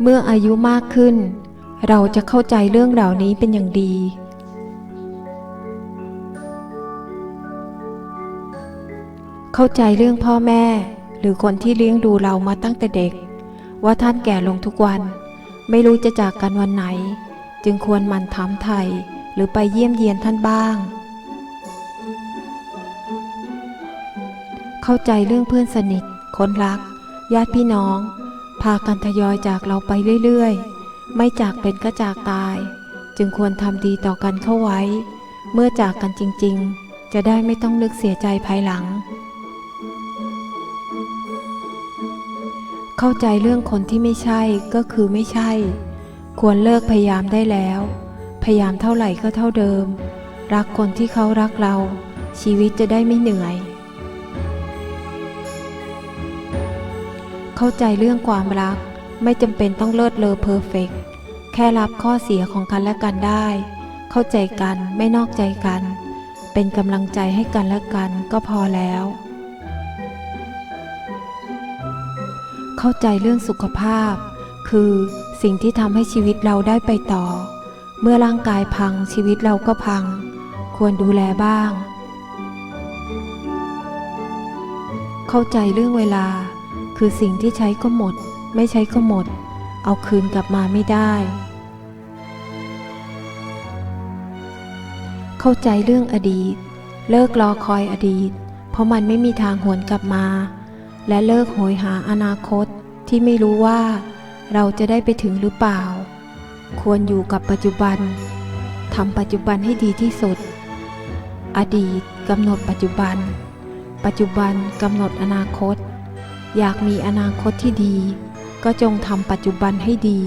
เมื่ออายุมากขึ้น เราจะเข้าใจเรื่องเหล่านี้เป็นอย่างดี เข้าใจเรื่องพ่อแม่ หรือคนที่เลี้ยงดูเรามาตั้งแต่เด็ก ว่าท่านแก่ลงทุกวัน ไม่รู้จะจากกันวันไหน จึงควรมันถามไทยหรือไปเยี่ยมเยียนท่านบ้าง เข้าใจเรื่องเพื่อนสนิทคนรัก ญาติพี่น้อง พากันทยอยจากเราไปเรื่อยๆ ไม่จากเป็นก็จากตาย จึงควรทำดีต่อกันเข้าไว้ เมื่อจากกันจริงๆ จะได้ไม่ต้องนึกเสียใจภายหลัง เข้าใจเรื่องคนที่ไม่ใช่ก็คือไม่ใช่ ควรเลิกพยายามได้แล้ว พยายามเท่าไหร่ก็เท่าเดิม รักคนที่เขารักเรา ชีวิตจะได้ไม่เหนื่อย เข้าใจเรื่องความรัก ไม่จำเป็นต้องเลิศเลอเพอร์เฟกแค่รับข้อเสียของกันและกันได้ เข้าใจกันไม่นอกใจกัน เป็นกำลังใจให้กันและกันก็พอแล้ว เข้าใจเรื่องสุขภาพ คือสิ่งที่ทำให้ชีวิตเราได้ไปต่อ เมื่อร่างกายพังชีวิตเราก็พัง ควรดูแลบ้าง เข้าใจเรื่องเวลา คือสิ่งที่ใช้ก็หมด ไม่ใช้ก็หมด เอาคืนกลับมาไม่ได้ เข้าใจเรื่องอดีต เลิกรอคอยอดีต เพราะมันไม่มีทางหวนกลับมา และเลิกโหยหาอนาคตที่ไม่รู้ว่า เราจะได้ไปถึงหรือเปล่า ควรอยู่กับปัจจุบันทำปัจจุบันให้ดีที่สุด อดีตกำหนดปัจจุบัน ปัจจุบันกำหนดอนาคต อยากมีอนาคตที่ดี ก็จงทำปัจจุบันให้ดี